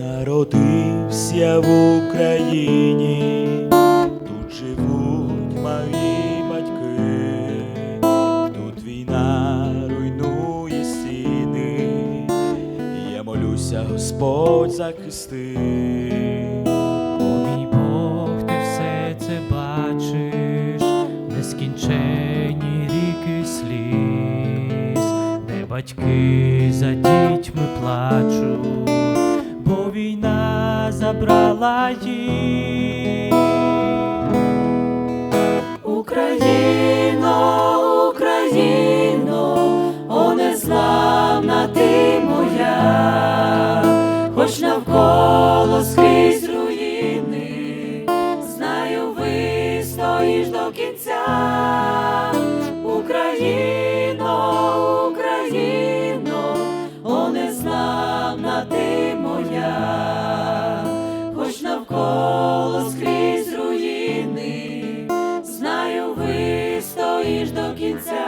Народився в Україні, тут живуть мої батьки, тут війна руйнує стіни, я молюся, Господь захисти. О мій Бог, ти все це бачиш, нескінчені ріки сліз, де батьки за дітьми плачуть, забрала їх. Україно, Україно, о незламна ти моя, хоч навколо скрізь руїни, знаю, вистоїш до кінця. Україно, навколо скрізь руїни, знаю, вистоїш до кінця.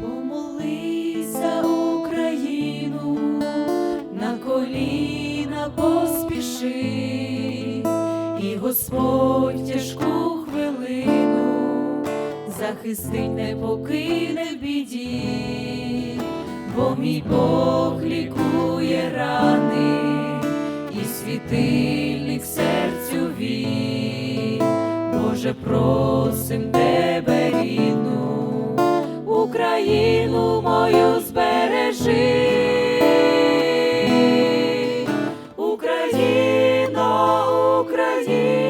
Помолися, Україну, на коліна поспіши, і Господь тяжку хвилину захистить, не покине біді, бо мій Бог Боже, просим тебе, рідну, Україну мою збережи. Україно, Україно,